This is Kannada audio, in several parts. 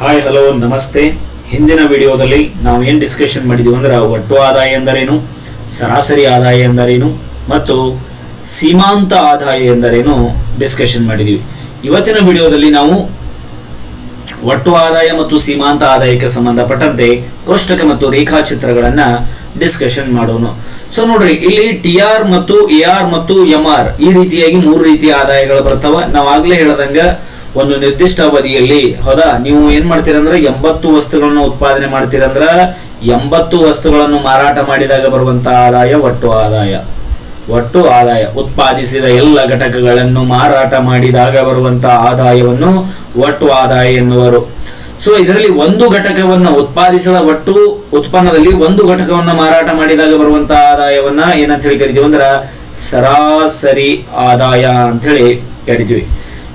ಹಾಯ್ ಹಲೋ ನಮಸ್ತೆ. ಹಿಂದಿನ ವಿಡಿಯೋದಲ್ಲಿ ನಾವು ಏನು ಡಿಸ್ಕಷನ್ ಮಾಡಿದೀವಿ ಅಂದ್ರೆ ಒಟ್ಟು ಆದಾಯ ಎಂದರೇನು? ಸರಾಸರಿ ಆದಾಯ ಎಂದರೇನು? ಮತ್ತು ಸೀಮಾಂತ ಆದಾಯ ಎಂದರೇನು ಡಿಸ್ಕಷನ್ ಮಾಡಿದ್ದೀವಿ ಇವತ್ತಿನ ವಿಡಿಯೋದಲ್ಲಿ ನಾವು ಒಟ್ಟು ಆದಾಯ ಮತ್ತು ಸೀಮಾಂತ ಆದಾಯಕ್ಕೆ ಸಂಬಂಧಪಟ್ಟಂತೆ ಕೋಷ್ಟಕ ಮತ್ತು ರೇಖಾಚಿತ್ರಗಳನ್ನ ಡಿಸ್ಕಷನ್ ಮಾಡೋಣ. ಸೊ ನೋಡ್ರಿ, ಇಲ್ಲಿ ಟಿ ಆರ್ ಮತ್ತು ಎ ಆರ್ ಮತ್ತು ಎಂ ಆರ್ ಈ ರೀತಿಯಾಗಿ ಮೂರು ರೀತಿಯ ಆದಾಯಗಳು ಬರ್ತಾವ. ನಾವು ಆಗ್ಲೇ ಹೇಳದಂಗ ಒಂದು ನಿರ್ದಿಷ್ಟ ಅವಧಿಯಲ್ಲಿ, ಹೌದಾ? ನೀವು ಏನ್ ಮಾಡ್ತೀರಂದ್ರೆ ಎಂಬತ್ತು ವಸ್ತುಗಳನ್ನು ಉತ್ಪಾದನೆ ಮಾಡ್ತೀರಂದ್ರ ಎಂಬತ್ತು ವಸ್ತುಗಳನ್ನು ಮಾರಾಟ ಮಾಡಿದಾಗ ಬರುವಂತ ಆದಾಯ ಒಟ್ಟು ಆದಾಯ. ಒಟ್ಟು ಆದಾಯ. ಉತ್ಪಾದಿಸಿದ ಎಲ್ಲ ಘಟಕಗಳನ್ನು ಮಾರಾಟ ಮಾಡಿದಾಗ ಬರುವಂತ ಆದಾಯವನ್ನು ಒಟ್ಟು ಆದಾಯ ಎನ್ನುವರು. ಸೊ ಇದರಲ್ಲಿ ಒಂದು ಘಟಕವನ್ನು ಉತ್ಪಾದಿಸಿದ ಒಟ್ಟು ಉತ್ಪನ್ನದಲ್ಲಿ ಒಂದು ಘಟಕವನ್ನು ಮಾರಾಟ ಮಾಡಿದಾಗ ಬರುವಂತ ಆದಾಯವನ್ನ ಏನಂತ ಹೇಳಿ ಕರಿತೀವಿ ಅಂದ್ರ ಸರಾಸರಿ ಆದಾಯ ಅಂತ ಹೇಳಿ ಕರಿತೀವಿ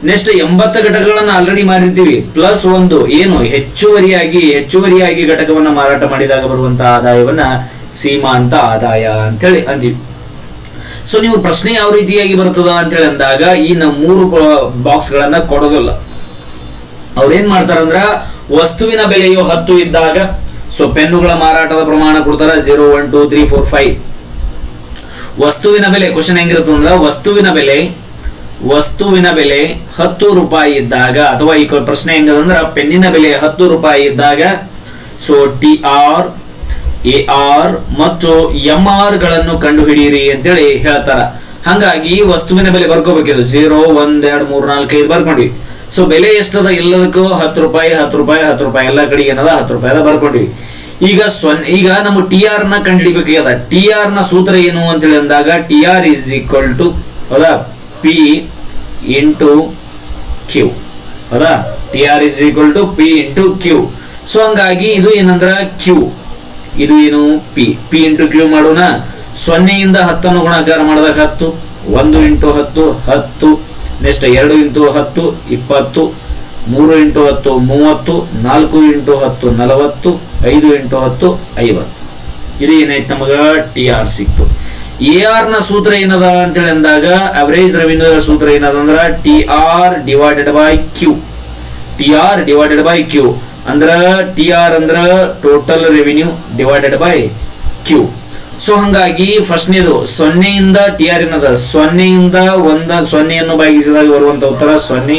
ನೆಕ್ಸ್ಟ್ ಎಂಬತ್ತು ಘಟಕಗಳನ್ನ ಆಲ್ರೆಡಿ ಮಾರಿರ್ತೀವಿ. ಪ್ಲಸ್ ಒಂದು ಏನು? ಹೆಚ್ಚುವರಿಯಾಗಿ ಹೆಚ್ಚುವರಿಯಾಗಿ ಘಟಕವನ್ನ ಮಾರಾಟ ಮಾಡಿದಾಗ ಬರುವಂತ ಆದಾಯವನ್ನ ಸೀಮಾಂತ ಆದಾಯ ಅಂತ ಹೇಳಿ ಅಂತೀವಿ ಸೊ ನೀವು ಪ್ರಶ್ನೆ ಯಾವ ರೀತಿಯಾಗಿ ಬರ್ತದ ಅಂತೇಳಿ ಅಂದಾಗ, ಈ ನಮ್ಮ ಮೂರು ಬಾಕ್ಸ್ ಗಳನ್ನ ಕೊಡೋದಿಲ್ಲ. ಅವ್ರೇನ್ ಮಾಡ್ತಾರಂದ್ರ, ವಸ್ತುವಿನ ಬೆಲೆಯು ಹತ್ತು ಇದ್ದಾಗ ಸೊ ಪೆನ್ನುಗಳ ಮಾರಾಟದ ಪ್ರಮಾಣ ಕೊಡ್ತಾರ zero one two three four five ವಸ್ತುವಿನ ಬೆಲೆ ಕ್ವಶನ್ ಹೆಂಗಿರ್ತದ ವಸ್ತುವಿನ ಬೆಲೆ ವಸ್ತುವಿನ ಬೆಲೆ ಹತ್ತು ರೂಪಾಯಿ ಇದ್ದಾಗ, ಅಥವಾ ಈ ಪ್ರಶ್ನೆ ಹೆಂಗದಂದ್ರೆ ಪೆನ್ನಿನ ಬೆಲೆ ಹತ್ತು ರೂಪಾಯಿ ಇದ್ದಾಗ so T R A R ಮತ್ತು ಎಂ ಆರ್ಗಳನ್ನು ಕಂಡು ಹಿಡಿಯಿರಿ ಅಂತೇಳಿ ಹೇಳ್ತಾರ. ಹಂಗಾಗಿ ವಸ್ತುವಿನ ಬೆಲೆ ಬರ್ಕೋಬೇಕಿದು ಜೀರೋ, ಒಂದ್, ಎರಡ್, ಮೂರ್, ನಾಲ್ಕು, ಐದು ಬರ್ಕೊಂಡ್ವಿ. ಸೊ ಬೆಲೆ ಎಷ್ಟದ ಎಲ್ಲದಕ್ಕೂ ಹತ್ತು ರೂಪಾಯಿ ಹತ್ತು ರೂಪಾಯಿ ಹತ್ತು ರೂಪಾಯಿ. ಎಲ್ಲ ಕಡೆ ಏನದ? ಹತ್ತು ರೂಪಾಯಿ ಬರ್ಕೊಂಡ್ವಿ. ಈಗ ಸ್ವನ್ ಈಗ ನಮ್ಮ ಟಿ ಆರ್ನ ಕಂಡುಹಿಡಿಬೇಕಾಗ್ಯದ. ಟಿ ಆರ್ನ ಸೂತ್ರ ಏನು ಅಂತೇಳಿ ಅಂದಾಗ T R is equal to ಹೌದಾ? ಪಿ ಇಂಟು ಕ್ಯೂ ಹೌದಾ? T R is equal to P into Q so ಹಂಗಾಗಿ ಇದು ಏನಂದ್ರೆ ಕ್ಯೂ ಇದು ಏನು? ಪಿ ಪಿ ಇಂಟು ಕ್ಯೂ ಮಾಡೋಣ. ಸೊನ್ನೆಯಿಂದ ಹತ್ತನ್ನು ಗುಣಾಕಾರ ಮಾಡಿದಾಗ ಹತ್ತು. ಒಂದು ಇಂಟು ಹತ್ತು ಹತ್ತು. ನೆಕ್ಸ್ಟ್ ಎರಡು ಇಂಟು ಹತ್ತು, ಇಪ್ಪತ್ತು. ಮೂರು ಇಂಟು ಹತ್ತು, ಮೂವತ್ತು. ನಾಲ್ಕು ಇಂಟು ಹತ್ತು, ನಲವತ್ತು. ಐದು ಇಂಟು ಹತ್ತು, ಐವತ್ತು. ಇದು ಏನಾಯ್ತು ನಮಗೆ? ಟಿ ಆರ್ ಸಿಕ್ತು. ಎ ಆರ್ನ ಸೂತ್ರ ಏನದ ಅಂತೇಳಿ ಅಂದಾಗ ಅವರೇಜ್ ರೆವಿನ್ಯೂ ಸೂತ್ರ ಏನದ ಅಂದ್ರ T R divided by Q T R divided by Q ಅಂದ್ರ ಟಿ ಆರ್ ಅಂದ್ರ total revenue divided by Q so ಹಂಗಾಗಿ ಫಸ್ಟ್ನೇದು ಸೊನ್ನೆಯಿಂದ ಟಿ ಆರ್ ಏನದ? ಸೊನ್ನೆಯಿಂದ ಒಂದ, ಸೊನ್ನೆಯನ್ನು ಭಾಗಿಸಿದಾಗ ಬರುವಂತ ಉತ್ತರ ಸೊನ್ನೆ.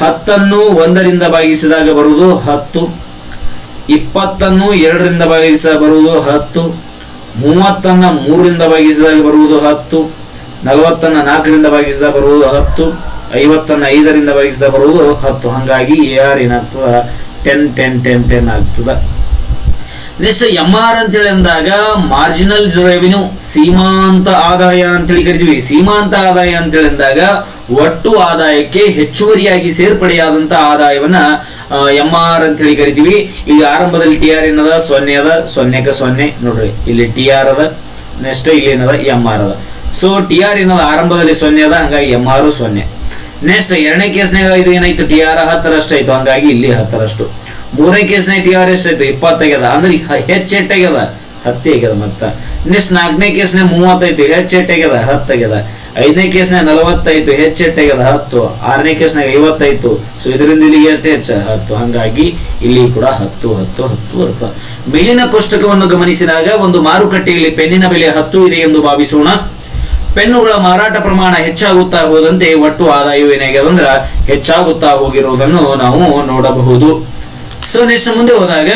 ಹತ್ತನ್ನು ಒಂದರಿಂದ ಭಾಗಿಸಿದಾಗ ಬರುವುದು ಹತ್ತು. ಇಪ್ಪತ್ತನ್ನು ಎರಡರಿಂದ ಭಾಗಿಸ ಬರುವುದು ಹತ್ತು. ಮೂವತ್ತನ್ನ ಮೂರರಿಂದ ಭಾಗಿಸಿದಾಗ ಬರುವುದು ಹತ್ತು, ನಲವತ್ತನ್ನ ನಾಲ್ಕರಿಂದ ಭಾಗಿಸಿದಾಗ ಬರುವುದು ಹತ್ತು, ಐವತ್ತನ್ನ ಐದರಿಂದ ಭಾಗಿಸಿದಾಗ ಬರುವುದು ಹತ್ತು. ಹಾಗಾಗಿ ಎ ಆರ್ ಏನಾಗ್ತದ ಟೆನ್ ಟೆನ್ ಟೆನ್ ಟೆನ್ ಆಗ್ತದ. ನೆಕ್ಸ್ಟ್ ಎಂ ಆರ್ ಅಂತೇಳಿ ಅಂದಾಗ ಮಾರ್ಜಿನಲ್ ರೆವಿನ್ಯೂ ಸೀಮಾಂತ ಆದಾಯ ಅಂತೇಳಿ ಕರಿತೀವಿ. ಸೀಮಾಂತ ಆದಾಯ ಅಂತೇಳಿ ಅಂದಾಗ ಒಟ್ಟು ಆದಾಯಕ್ಕೆ ಹೆಚ್ಚುವರಿಯಾಗಿ ಸೇರ್ಪಡೆಯಾದಂತ ಆದಾಯವನ್ನ ಎಂ ಆರ್ ಅಂತೇಳಿ ಕರಿತೀವಿ. ಇಲ್ಲಿ ಆರಂಭದಲ್ಲಿ ಟಿ ಆರ್ ಏನದ? ಸೊನ್ನೆ ಅದ. ಸೊನ್ನೆಗೆ ಸೊನ್ನೆ. ನೋಡ್ರಿ, ಇಲ್ಲಿ ಟಿ ಆರ್ ಅದ. ನೆಕ್ಸ್ಟ್ ಇಲ್ಲಿ ಏನದ? ಎಂ ಆರ್ ಅದ. ಸೊ ಟಿ ಆರ್ ಏನದ? ಆರಂಭದಲ್ಲಿ ಸೊನ್ನೆ ಅದ, ಹಂಗಾಗಿ ಎಂ ಆರ್ ಸೊನ್ನೆ. ನೆಕ್ಸ್ಟ್ ಎರಡನೇ ಕೇಸ್ನಾಗ ಇದು ಏನಾಯ್ತು? ಟಿ ಆರ್ ಹತ್ತರಷ್ಟು ಆಯ್ತು ಹಂಗಾಗಿ ಇಲ್ಲಿ ಹತ್ತರಷ್ಟು. ಮೂರನೇ ಕೇಸ್ನಾಗ ಟಿ ಆರ್ ಎಷ್ಟಾಯ್ತು? ಇಪ್ಪತ್ತಾಗ್ಯದ. ಅಂದ್ರೆ ಹೆಚ್ಚೆಟ್ಟಾಗ್ಯದ. ಹತ್ತೆ ಆಗ್ಯದ ಮತ್ತ. ನೆಕ್ಸ್ಟ್ ನಾಲ್ಕನೇ ಕೇಸ್ನಾಗ ಮೂವತ್ತೈತು. ಹೆಚ್ಚೆಟ್ಟಾಗ್ಯದ, ಹತ್ತಾಗ್ಯದ. ಐದನೇ ಕೇಸ್ನಾಗ ನಲವತ್ತೈತು ಹೆಚ್ಚು ಹತ್ತು, ಆರನೇ ಕೇಸ್ನಾಗ ಐವತ್ತೈತು ಸೊ ಇದರಿಂದ ಇಲ್ಲಿ ಎಷ್ಟು ಹೆಚ್ಚು ಹತ್ತು. ಹಂಗಾಗಿ ಇಲ್ಲಿ ಕೂಡ ಹತ್ತು ಹತ್ತು ಹತ್ತು ಅರ್ಥ. ಮೇಲಿನ ಕೋಷ್ಟಕವನ್ನು ಗಮನಿಸಿದಾಗ ಒಂದು ಮಾರುಕಟ್ಟೆಯಲ್ಲಿ ಪೆನ್ನಿನ ಬೆಲೆ ಹತ್ತು ಇದೆ ಎಂದು ಭಾವಿಸೋಣ. ಪೆನ್ನುಗಳ ಮಾರಾಟ ಪ್ರಮಾಣ ಹೆಚ್ಚಾಗುತ್ತಾ ಹೋದಂತೆ ಒಟ್ಟು ಆದಾಯವು ಏನಾಗ್ಯದ ಅಂದ್ರ ಹೆಚ್ಚಾಗುತ್ತಾ ಹೋಗಿರುವುದನ್ನು ನಾವು ನೋಡಬಹುದು. ಸೊ ನೆಕ್ಸ್ಟ್ ಮುಂದೆ ಹೋದಾಗ,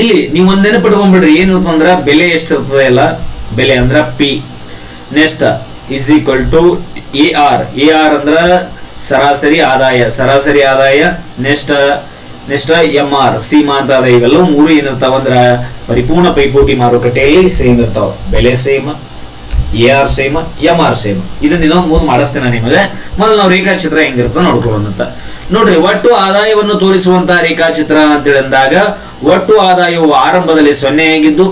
ಇಲ್ಲಿ ನೀವು ಒಂದು ನೆನಪಿಟ್ಕೊಂಡ್ಬಿಡ್ರಿ, ಏನು ಅಂದ್ರ ಬೆಲೆ ಎಷ್ಟಿರ್ತದೆ ಅಲ್ಲ? ಬೆಲೆ ಅಂದ್ರ P. Next is equal to A R A R ಅಂದ್ರ ಸರಾಸರಿ ಆದಾಯ. ಸರಾಸರಿ ಆದಾಯ ನೆಕ್ಸ್ಟ್ ನೆಕ್ಸ್ಟ್ ಎಂ ಆರ್ ಸೀಮಾಂತ ಆದಾಯ ಇವೆಲ್ಲ ಮೂರು ಏನಿರ್ತಾವ ಅಂದ್ರೆ ಪರಿಪೂರ್ಣ ಪೈಪೋಟಿ ಮಾರುಕಟ್ಟೆಯಲ್ಲಿ ಸೇಮ್ ಇರ್ತಾವ. ಬೆಲೆ same A R same M R same ಇದನ್ನ ಇನ್ನೊಂದು ಮೂರು ಮಾಡಿಸ್ತೇನೆ ನಿಮಗೆ. ಮೊದಲು ನಾವು ರೇಖಾಚಿತ್ರ ಹೆಂಗಿರುತ್ತೆ ನೋಡ್ಕೊಳ್ಳೋಣಂತ. ನೋಡ್ರಿ, ಒಟ್ಟು ಆದಾಯವನ್ನು ತೋರಿಸುವಂತಹ ರೇಖಾಚಿತ್ರ ಅಂತೇಳಿ ಅಂದಾಗ ಒಟ್ಟು ಆದಾಯವು ಆರಂಭದಲ್ಲಿ ಸೊನ್ನೆ ಆಗಿದ್ದು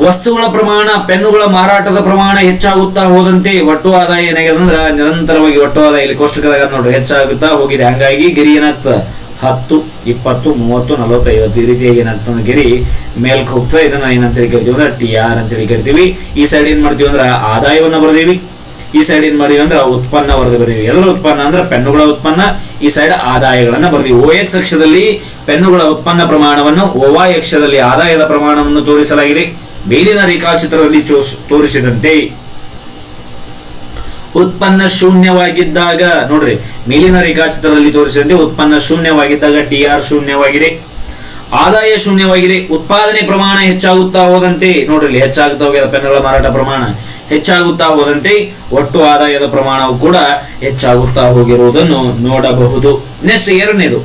ವಸ್ತುಗಳ ಪ್ರಮಾಣ, ಪೆನ್ನುಗಳ ಮಾರಾಟದ ಪ್ರಮಾಣ ಹೆಚ್ಚಾಗುತ್ತಾ ಹೋದಂತೆ ಒಟ್ಟು ಆದಾಯ ಏನಾಗಿದೆ ಅಂದ್ರೆ ನಿರಂತರವಾಗಿ ಒಟ್ಟು ಆದಾಯ ಇಲ್ಲಿ ಕೋಷ್ಟಕದಾಗ ನೋಡ್ರಿ, ಹೆಚ್ಚಾಗುತ್ತಾ ಹೋಗಿದೆ. ಹಂಗಾಗಿ ಗಿರಿ ಏನಾಗ್ತದೆ ಹತ್ತು, ಇಪ್ಪತ್ತು, ಮೂವತ್ತು ನಲವತ್ತೈವತ್ತು ಈ ರೀತಿಯಾಗಿ ಏನಾಗ್ತದೆ ಗಿರಿ ಮೇಲ್ಕ್ ಹೋಗ್ತಾ ಇದನ್ನ ಏನಂತ ಹೇಳಿ ಕರಿತೀವಿ ಅಂದ್ರೆ ಟಿ ಆರ್ ಅಂತ ಹೇಳಿ ಕರಿತೀವಿ. ಈ ಸೈಡ್ ಏನ್ ಮಾಡ್ತೀವಿ ಅಂದ್ರೆ ಆದಾಯವನ್ನ ಬರ್ದೀವಿ. ಈ ಸೈಡ್ ಏನ್ ಮಾಡಿವಿ ಅಂದ್ರೆ ಉತ್ಪನ್ನ ವರದಿ ಬರೀವಿ ಎದರ ಉತ್ಪನ್ನ ಅಂದ್ರೆ ಪೆನ್ನುಗಳ ಉತ್ಪನ್ನ. ಈ ಸೈಡ್ ಆದಾಯಗಳನ್ನ ಬರೀವಿ ಓ ಎಕ್ಸ್ ಅಕ್ಷದಲ್ಲಿ ಪೆನ್ನುಗಳ ಉತ್ಪನ್ನ ಪ್ರಮಾಣವನ್ನು ಓವಾ ಅಕ್ಷದಲ್ಲಿ ಆದಾಯದ ಪ್ರಮಾಣವನ್ನು ತೋರಿಸಲಾಗಿದೆ. ಮೇಲಿನ ರೇಖಾಚಿತ್ರದಲ್ಲಿ ತೋರಿಸಿದಂತೆ ಉತ್ಪನ್ನ ಶೂನ್ಯವಾಗಿದ್ದಾಗ, ನೋಡ್ರಿ, ಮೇಲಿನ ರೇಖಾಚಿತ್ರದಲ್ಲಿ ತೋರಿಸಿದಂತೆ ಉತ್ಪನ್ನ ಶೂನ್ಯವಾಗಿದ್ದಾಗ ಟಿ ಆರ್ ಶೂನ್ಯವಾಗಿದೆ. ಆದಾಯ ಶೂನ್ಯವಾಗಿದೆ. ಉತ್ಪಾದನೆ ಪ್ರಮಾಣ ಹೆಚ್ಚಾಗುತ್ತಾ ಹೋದಂತೆ, ನೋಡ್ರಿ, ಹೆಚ್ಚಾಗುತ್ತಾ ಹೋಗಿದೆ ಪೆನ್ಗಳ ಮಾರಾಟ ಪ್ರಮಾಣ. ಹೆಚ್ಚಾಗುತ್ತಾ ಹೋದಂತೆ ಒಟ್ಟು ಆದಾಯದ ಪ್ರಮಾಣವು ಕೂಡ ಹೆಚ್ಚಾಗುತ್ತಾ ಹೋಗಿರುವುದನ್ನು ನೋಡಬಹುದು. ನೆಕ್ಸ್ಟ್ ಎರಡನೇದು,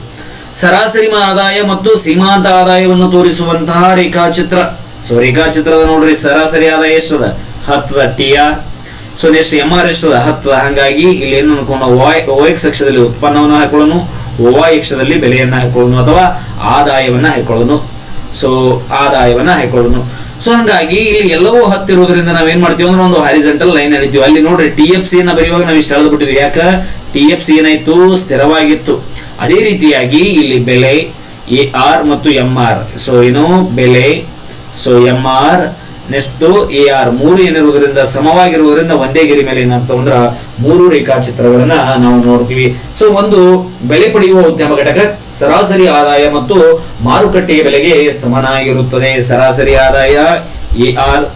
ಸರಾಸರಿ ಆದಾಯ ಮತ್ತು ಸೀಮಾಂತ ಆದಾಯವನ್ನು ತೋರಿಸುವಂತಹ ರೇಖಾಚಿತ್ರ. ಸೊ ರೇಖಾಚಿತ್ರದ ನೋಡ್ರಿ, ಸರಾಸರಿ ಆದಾಯ ಎಷ್ಟದ? ಹತ್ತದ T R so next M R ಎಷ್ಟದ? ಹತ್ತದ. ಹಾಗಾಗಿ, ಇಲ್ಲಿ ಏನು ಅನ್ಕೊಂಡು ಓ ಎಕ್ಸ್ ಅಕ್ಷದಲ್ಲಿ ಉತ್ಪನ್ನವನ್ನು ಹಾಕೊಳ್ಳೋನು ವೈ ಅಕ್ಷದಲ್ಲಿ ಬೆಲೆಯನ್ನ ಹಾಕೊಳ್ಳೋನು, ಅಥವಾ ಆದಾಯವನ್ನ ಹಾಕೊಳ್ಳೋನು. ಸೊ ಆದಾಯವನ್ನ ಹಾಕೊಳ್ಳೋನು. ಸೊ ಹಂಗಾಗಿ, ಇಲ್ಲಿ ಎಲ್ಲವೂ ಹತ್ತಿರೋದ್ರಿಂದ ನಾವೇನ್ ಮಾಡ್ತೀವಿ ಅಂದ್ರೆ ಒಂದು ಹಾರಿಜೆಂಟಲ್ ಲೈನ್ ಹಿಡಿತೀವಿ ಅಲ್ಲಿ ನೋಡ್ರಿ ಟಿ ಎಫ್ ಸಿ ಬರೆಯುವಾಗ ನಾವು ಇಷ್ಟು ಬಿಟ್ಟಿದ್ವಿ ಯಾಕ? ಟಿ ಎಫ್ ಸಿ ಏನಾಯ್ತು? ಸ್ಥಿರವಾಗಿತ್ತು. ಅದೇ ರೀತಿಯಾಗಿ ಇಲ್ಲಿ ಬೆಲೆ ಎ ಆರ್ ಮತ್ತು ಎಂ ಆರ್ ಸೊ ಏನು? ಬೆಲೆ so M R next A R ಮೂರು ಏನಿರುವುದರಿಂದ ಸಮವಾಗಿರುವುದರಿಂದ ಒಂದೇ ಗಿರಿ ಮೇಲೆ ಏನಾಗ್ತಾವ ಅಂದ್ರ ಮೂರು ರೇಖಾಚಿತ್ರಗಳನ್ನ ನಾವು ನೋಡ್ತೀವಿ. ಸೊ ಒಂದು ಬೆಲೆ ಪಡೆಯುವ ಉದ್ಯಮ ಘಟಕ ಸರಾಸರಿ ಆದಾಯ ಮತ್ತು ಮಾರುಕಟ್ಟೆಯ ಬೆಲೆಗೆ ಸಮನಾಗಿರುತ್ತದೆ. ಸರಾಸರಿ ಆದಾಯ ಎ ಆರ್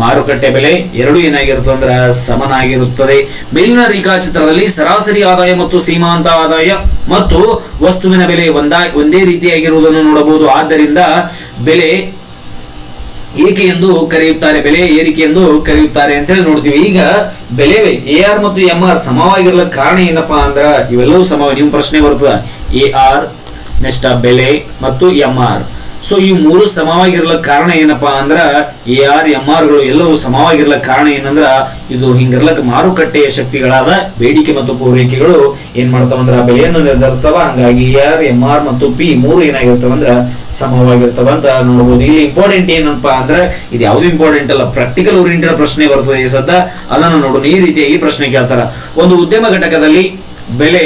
ಮಾರುಕಟ್ಟೆ ಬೆಲೆ ಎರಡು ಏನಾಗಿರುತ್ತದೆ ಅಂದ್ರೆ ಸಮನಾಗಿರುತ್ತದೆ. ಮೇಲಿನ ರೇಖಾಚಿತ್ರದಲ್ಲಿ ಸರಾಸರಿ ಆದಾಯ ಮತ್ತು ಸೀಮಾಂತ ಆದಾಯ ಮತ್ತು ವಸ್ತುವಿನ ಬೆಲೆ ಒಂದಾ, ಒಂದೇ ರೀತಿಯಾಗಿರುವುದನ್ನು ನೋಡಬಹುದು. ಆದ್ದರಿಂದ ಬೆಲೆ ಏಕೆ ಎಂದು ಕರೆಯುತ್ತಾರೆ, ಬೆಲೆ ಏರಿಕೆ ಎಂದು ಕರೆಯುತ್ತಾರೆ ಅಂತ ಹೇಳಿ ನೋಡ್ತೀವಿ. ಈಗ ಬೆಲೆ, ಎ ಆರ್ ಮತ್ತು ಎಂ ಆರ್ ಸಮವಾಗಿರಲ ಕಾರಣ ಏನಪ್ಪಾ ಅಂದ್ರ ಇವೆಲ್ಲವೂ ಸಮ ನೀವು ಪ್ರಶ್ನೆ ಬರ್ತದ ಎ ಆರ್, ನೆಕ್ಸ್ಟ್ ಬೆಲೆ ಮತ್ತು ಎಂ ಆರ್. ಸೊ ಈ ಮೂರು ಸಮವಾಗಿರ್ಲಕ್ಕ ಕಾರಣ ಏನಪ್ಪಾ ಅಂದ್ರ, ಎ ಆರ್, ಎಂ ಆರ್ಗಳು ಎಲ್ಲವೂ ಸಮವಾಗಿರ್ಲಕ್ಕ ಕಾರಣ ಏನಂದ್ರ, ಇದು ಹಿಂಗಿರ್ಲಕ್ ಮಾರುಕಟ್ಟೆಯ ಶಕ್ತಿಗಳಾದ ಬೇಡಿಕೆ ಮತ್ತು ಪೂರೈಕೆಗಳು ಏನ್ ಮಾಡ್ತಾವ ಅಂದ್ರ ಬೆಲೆಯನ್ನು ನಿರ್ಧರಿಸ್ತಾವ. ಹಂಗಾಗಿ ಎ ಆರ್, ಎಂ ಆರ್ ಮತ್ತು ಪಿ ಮೂರು ಏನಾಗಿರ್ತಾವ ಅಂದ್ರ ಸಮವಾಗಿರ್ತಾವ ಅಂತ ನೋಡಬಹುದು ಇಲ್ಲಿ ಇಂಪಾರ್ಟೆಂಟ್ ಏನಪ್ಪ ಅಂದ್ರೆ, ಇದು ಯಾವ್ದು ಇಂಪಾರ್ಟೆಂಟ್ ಅಲ್ಲ ಪ್ರಾಕ್ಟಿಕಲ್ ಓರಿಯೆಂಟೆಡ್ ಪ್ರಶ್ನೆ ಬರ್ತದೆ ಈ ಸದ್ದ. ಅದನ್ನು ನೋಡೋಣ. ಈ ರೀತಿಯಾಗಿ ಪ್ರಶ್ನೆ ಕೇಳ್ತಾರ. ಒಂದು ಉದ್ಯಮ ಘಟಕದಲ್ಲಿ ಬೆಲೆ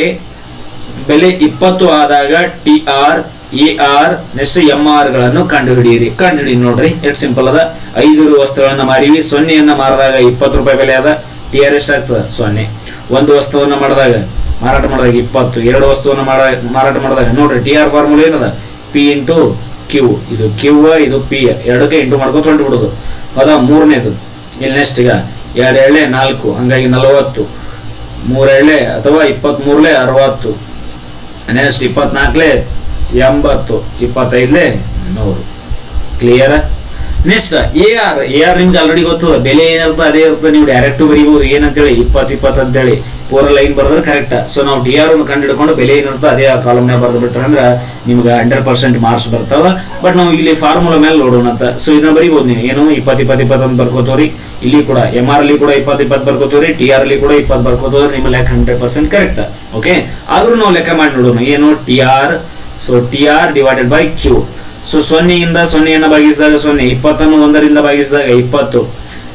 ಬೆಲೆ ಇಪ್ಪತ್ತು ಆದಾಗ T R A R next M ಆರ್ಗಳನ್ನು ಕಂಡುಹಿಡಿಯಿರಿ. ಕಂಡುಹಿಡಿ ನೋಡ್ರಿ, ಎಷ್ಟು ಸಿಂಪಲ್ ಅದ. ಐದು ವಸ್ತುಗಳನ್ನ ಮಾರಿವಿ ಸೊನ್ನೆಯನ್ನ ಮಾರಿದಾಗ ಇಪ್ಪತ್ತು ರೂಪಾಯಿ ಬೆಲೆ ಅದ. ಟಿ ಆರ್ ಎಷ್ಟಾಗ್ತದ ಸೊನ್ನೆ. ಒಂದು ವಸ್ತುವನ್ನ ಮಾಡಿದಾಗ, ಮಾರಾಟ ಮಾಡಿದಾಗ ಇಪ್ಪತ್ತು, ಎರಡು ವಸ್ತುವನ್ನ ಮಾರಾಟ ಮಾಡಿದಾಗ, ನೋಡ್ರಿ ಟಿ ಆರ್ ಫಾರ್ಮುಲಾ ಏನದ? ಪಿ ಇಂಟು ಕ್ಯೂ ಇದು ಕ್ಯೂ ಇದು ಪಿ ಎರಡಕ್ಕೆ ಇಂಟು ಮಾಡ್ಕೊಂಡು ಹೊಂಟು ಬಿಡುದು. ಅದ ಮೂರನೇದು. ಇಲ್ಲಿ ನೆಕ್ಸ್ಟ್ ಈಗ ಎರಡು ಎಳೆ ನಾಲ್ಕು, ಹಂಗಾಗಿ ನಲವತ್ತು. ಮೂರೆಳೆ ಅಥವಾ ಇಪ್ಪತ್ಮೂರಲೆ ಅರವತ್ತು. ನೆಕ್ಸ್ಟ್ ಇಪ್ಪತ್ನಾಲ್ಕಲೆ ಎಂಬತ್ತು ಇಪ್ಪತ್ತೈದಲೆ ನೂರು. Clear next A R A R ನಿಮ್ಗೆ ಆಲ್ರೆಡಿ ಗೊತ್ತದ ಬೆಲೆ ಏನಿರ್ತದೆ ಅದೇ ಇರ್ತದೆ ನೀವು ಡೈರೆಕ್ಟ್ ಬರೀಬಹುದು ಏನಂತೇಳಿ, ಇಪ್ಪತ್ತು ಇಪ್ಪತ್ತು ಅಂತೇಳಿ. ಪೂರ ಲೈನ್ ಬರೆದ್ರೆ ಕರೆಕ್ಟ್ ಸೊ ನಾವು ಟಿ ಆರ್ ಕಂಡು ಹಿಡ್ಕೊಂಡು ಬೆಲೆ ಏನಿರ್ತದೆ ಅದೇ ಆ ಕಾಲಮ್ನಾಗ ಬರೆದು ಬಿಟ್ರೆ ಅಂದ್ರೆ ನಿಮ್ಗೆ ಹಂಡ್ರೆಡ್ ಪರ್ಸೆಂಟ್ ಮಾರ್ಕ್ಸ್ ಬರ್ತಾವ. ಬಟ್ ನಾವು ಇಲ್ಲಿ ಫಾರ್ಮುಲಾ ಮೇಲೆ ನೋಡೋಣ ಅಂತ. ಸೊ ಇದನ್ನ ಬರೀಬಹುದು ನೀವು. ಏನು? ಇಪ್ಪತ್ತು ಇಪ್ಪತ್ತು ಇಪ್ಪತ್ತು ಅಂತ ಬರ್ಕೋತವ್ರಿ. ಇಲ್ಲಿ ಕೂಡ ಎಂ ಆರ್ ಅಲ್ಲಿ ಕೂಡ ಇಪ್ಪತ್ತು ಇಪ್ಪತ್ತು ಬರ್ಕೋತವ್ರಿ. ಟಿ ಆರ್ ಅಲ್ಲಿ ಕೂಡ ಇಪ್ಪತ್ತು ಬರ್ಕೋತವ್ರಿ. ನಿಮ್ಮ ಲೆಕ್ಕ ಹಂಡ್ರೆಡ್ ಪರ್ಸೆಂಟ್ ಕರೆಕ್ಟ್ ಓಕೆ ಆದ್ರೂ ನಾವು ಲೆಕ್ಕ ಮಾಡಿ ನೋಡೋಣ. ಏನು? T R so T R divided by Q so ಸೊನ್ನೆಯಿಂದ ಸೊನ್ನೆಯನ್ನ ಭಾಗಿಸಿದಾಗ ಸೊನ್ನೆ, ಇಪ್ಪತ್ತನ್ನು ಒಂದರಿಂದ ಭಾಗಿಸಿದಾಗ ಇಪ್ಪತ್ತು.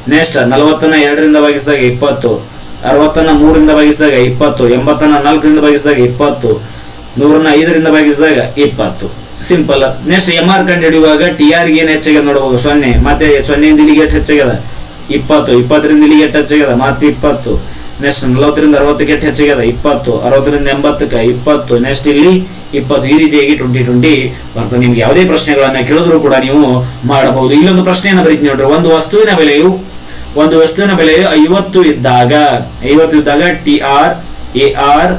ನೆಕ್ಸ್ಟ್ ನಲವತ್ತನ್ನ ಎರಡರಿಂದ ಭಾಗಿಸಿದಾಗ ಇಪ್ಪತ್ತು. ಅರವತ್ತನ್ನ ಮೂರರಿಂದ ಭಾಗಿಸಿದಾಗ ಇಪ್ಪತ್ತು. ಎಂಬತ್ತನ್ನ ನಾಲ್ಕರಿಂದ ಭಾಗಿಸಿದಾಗ ಇಪ್ಪತ್ತು. ನೂರನ್ನ ಐದರಿಂದ ಭಾಗಿಸಿದಾಗ ಇಪ್ಪತ್ತು. ಸಿಂಪಲ್ ನೆಕ್ಸ್ಟ್ ಎಂ ಆರ್ ಕಂಡು ಹಿಡಿಯುವಾಗ ಟಿ ಆರ್ ಏನ್ ಹೆಚ್ಚಾಗಿದೆ ನೋಡಬಹುದು ಸೊನ್ನೆ. ಮತ್ತೆ ಸೊನ್ನೆಯಿಂದ ಇಲ್ಲಿಗೆ ಎಷ್ಟು ಹೆಚ್ಚಾಗ್ಯದ? ಇಪ್ಪತ್ತು. ಇಪ್ಪತ್ತರಿಂದ ಇಲ್ಲಿಗೆ ಎಷ್ಟು ಹೆಚ್ಚಾಗ್ಯದ? ಮತ್ತೆ ಇಪ್ಪತ್ತು. ನೆಕ್ಸ್ಟ್ ನಲವತ್ತರಿಂದ ಅರವತ್ತಕ್ಕೆ ಹೆಚ್ಚಿಗೆ ಅದ. ಇಪ್ಪತ್ತು, ಅರವತ್ತರಿಂದ ಎಂಬತ್ತಕ್ಕೆ ಇಪ್ಪತ್ತು. ನೆಕ್ಸ್ಟ್ ಇಲ್ಲಿ ಇಪ್ಪತ್ತು. ಈ ರೀತಿಯಾಗಿ ಟ್ವೆಂಟಿ ಟ್ವೆಂಟಿ ಬರ್ತದೆ ನಿಮ್ಗೆ ಯಾವುದೇ ಪ್ರಶ್ನೆಗಳನ್ನ ಕೇಳಿದ್ರು ಕೂಡ ನೀವು ಮಾಡಬಹುದು. ಇಲ್ಲೊಂದು ಪ್ರಶ್ನೆಯನ್ನ ಬರೀತೀನಿ ನೋಡ್ರಿ. ಒಂದು ವಸ್ತುವಿನ ಬೆಲೆಯು, ಒಂದು ವಸ್ತುವಿನ ಬೆಲೆಯು ಐವತ್ತು ಇದ್ದಾಗ ಐವತ್ತು ಇದ್ದಾಗ ಟಿ ಆರ್ ಎ ಆರ್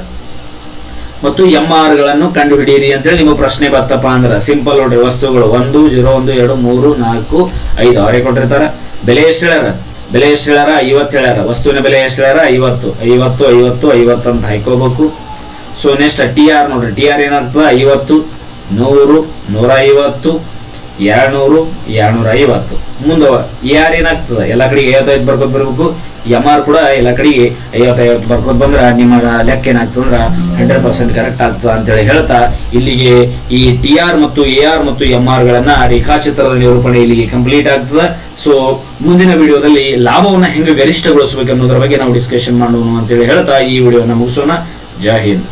ಮತ್ತು ಎಂ ಆರ್ಗಳನ್ನು ಕಂಡುಹಿಡಿಯಿರಿ ಅಂತೇಳಿ ನಿಮಗೆ ಪ್ರಶ್ನೆ ಬರ್ತಪ್ಪ ಅಂದ್ರೆ ಸಿಂಪಲ್ ನೋಡ್ರಿ. ವಸ್ತುಗಳು ಒಂದು, ಜೀರೋ, ಒಂದು, ಎರಡು, ಮೂರು, ನಾಲ್ಕು, ಐದು. ಅವರೇ ಕೊಟ್ಟಿರ್ತಾರ. ಬೆಲೆ ಎಷ್ಟು ಹೇಳ್ಯಾರ? ಬೆಲೆ ಎಷ್ಟು ಹೇಳ್ಯಾರ ಐವತ್ತು ಹೇಳ್ಯಾರ ವಸ್ತುವಿನ ಬೆಲೆ ಎಷ್ಟು ಹೇಳ್ಯಾರ ಐವತ್ತು. ಐವತ್ತು ಐವತ್ತು ಐವತ್ತು ಅಂತ ಹಾಕೋಬೇಕು ಸೊ ನೆಕ್ಸ್ಟ್ ಟಿ ಆರ್ ನೋಡ್ರಿ. ಟಿ ಆರ್ ಏನಾಗ್ತದ? ಐವತ್ತು, ನೂರು ನೂರ ಐವತ್ತು ಎರಡ್ನೂರು ಎರಡ್ನೂರ ಐವತ್ತು ಮುಂದೆ ಎ ಆರ್ ಏನಾಗ್ತದ? ಎಲ್ಲ ಕಡೆಗೆ ಐವತ್ತೈದು ಬರ್ಕೋತ ಬರ್ಬೇಕು. ಎಂ ಆರ್ ಕೂಡ ಎಲ್ಲ ಕಡೆಗೆ ಐವತ್ತೈವತ್ತು ಬರ್ಕೋತ ಬಂದ್ರ ನಿಮ್ಮ ಲೆಕ್ಕ ಏನಾಗ್ತದೆ ಅಂದ್ರೆ ಹಂಡ್ರೆಡ್ ಪರ್ಸೆಂಟ್ ಕರೆಕ್ಟ್ ಆಗ್ತದ ಅಂತೇಳಿ ಹೇಳ್ತಾ, ಇಲ್ಲಿಗೆ ಈ ಟಿ ಆರ್ ಮತ್ತು ಎ ಆರ್ ಮತ್ತು ಎಂ ಆರ್ ಗಳನ್ನ ರೇಖಾಚಿತ್ರದ ನಿರೂಪಣೆ ಇಲ್ಲಿಗೆ ಕಂಪ್ಲೀಟ್ ಆಗ್ತದ. ಸೊ ಮುಂದಿನ ವಿಡಿಯೋದಲ್ಲಿ ಲಾಭವನ್ನ ಹೆಂಗೆ ಗರಿಷ್ಠಗೊಳಿಸಬೇಕು ಅನ್ನೋದ್ರ ಬಗ್ಗೆ ನಾವು ಡಿಸ್ಕಷನ್ ಮಾಡೋಣ ಅಂತೇಳಿ ಹೇಳ್ತಾ, ಈ ವಿಡಿಯೋನ ಮುಗಿಸೋಣ. ಜೈ ಹಿಂದ್.